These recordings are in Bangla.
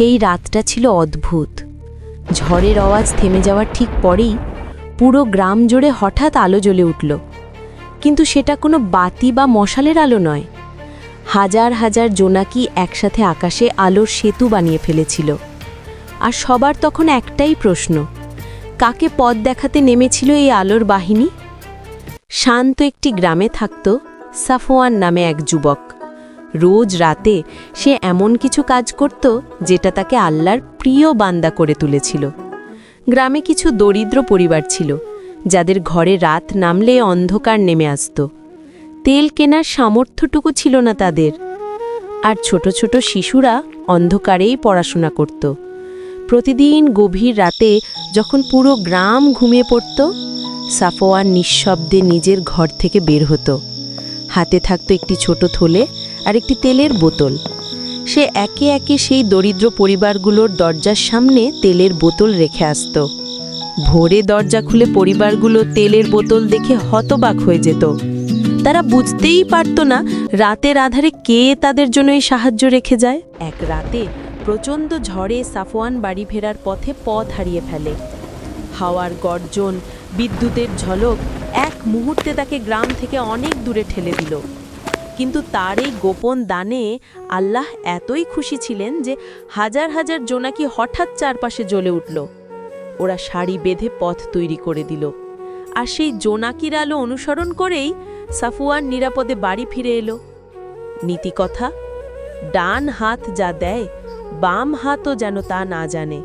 সেই রাতটা ছিল অদ্ভুত। ঝড়ের আওয়াজ থেমে যাওয়ার ঠিক পরেই পুরো গ্রাম জুড়ে হঠাৎ আলো জ্বলে উঠল। কিন্তু সেটা কোনো বাতি বা মশালের আলো নয়। হাজার হাজার জোনাকি একসাথে আকাশে আলোর সেতু বানিয়ে ফেলেছিল। আর সবার তখন একটাই প্রশ্ন, কাকে পথ দেখাতে নেমেছিল এই আলোর বাহিনী? শান্ত একটি গ্রামে থাকত সাফওয়ান নামে এক যুবক। রোজ রাতে সে এমন কিছু কাজ করত যেটা তাকে আল্লাহর প্রিয় বান্দা করে তুলেছিল। গ্রামে কিছু দরিদ্র পরিবার ছিল, যাদের ঘরে রাত নামলে অন্ধকার নেমে আসত। তেল কেনার সামর্থ্যটুকু ছিল না তাদের। আর ছোট ছোট শিশুরা অন্ধকারেই পড়াশোনা করত। প্রতিদিন গভীর রাতে যখন পুরো গ্রাম ঘুমিয়ে পড়ত, সাফওয়ান নিঃশব্দে নিজের ঘর থেকে বের হতো। হাতে থাকতো একটি ছোট থলে আর একটি তেলের বোতল। সে একে একে সেই দরিদ্র পরিবারগুলোর দরজার সামনে তেলের বোতল রেখে আসত। ভোরে দরজা খুলে পরিবারগুলো তেলের বোতল দেখে হতবাক হয়ে যেত। তারা বুঝতেই পারত না রাতের আধারে কে তাদের জন্য এই সাহায্য রেখে যায়। এক রাতে প্রচণ্ড ঝড়ে সাফওয়ান বাড়ি ফেরার পথে পথ হারিয়ে ফেলে। হাওয়ার গর্জন, বিদ্যুতের ঝলক এক মুহূর্তে তাকে গ্রাম থেকে অনেক দূরে ঠেলে দিল। কিন্তু তার এই গোপন দানে আল্লাহ এতই খুশি ছিলেন যে হাজার হাজার জোনাকি হঠাৎ চারপাশে জ্বলে উঠল। ওরা শাড়ি বেঁধে পথ তৈরি করে দিল। আর সেই জোনাকির আলো অনুসরণ করেই সাফুয়ান নিরাপদে বাড়ি ফিরে এলো। নীতিকথা, ডান হাত যা দেয়, বাম হাতও যেন তা না জানে।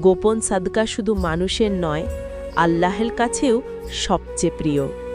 গোপন সাদকা শুধু মানুষের নয়, আল্লাহের কাছেও সবচেয়ে প্রিয়।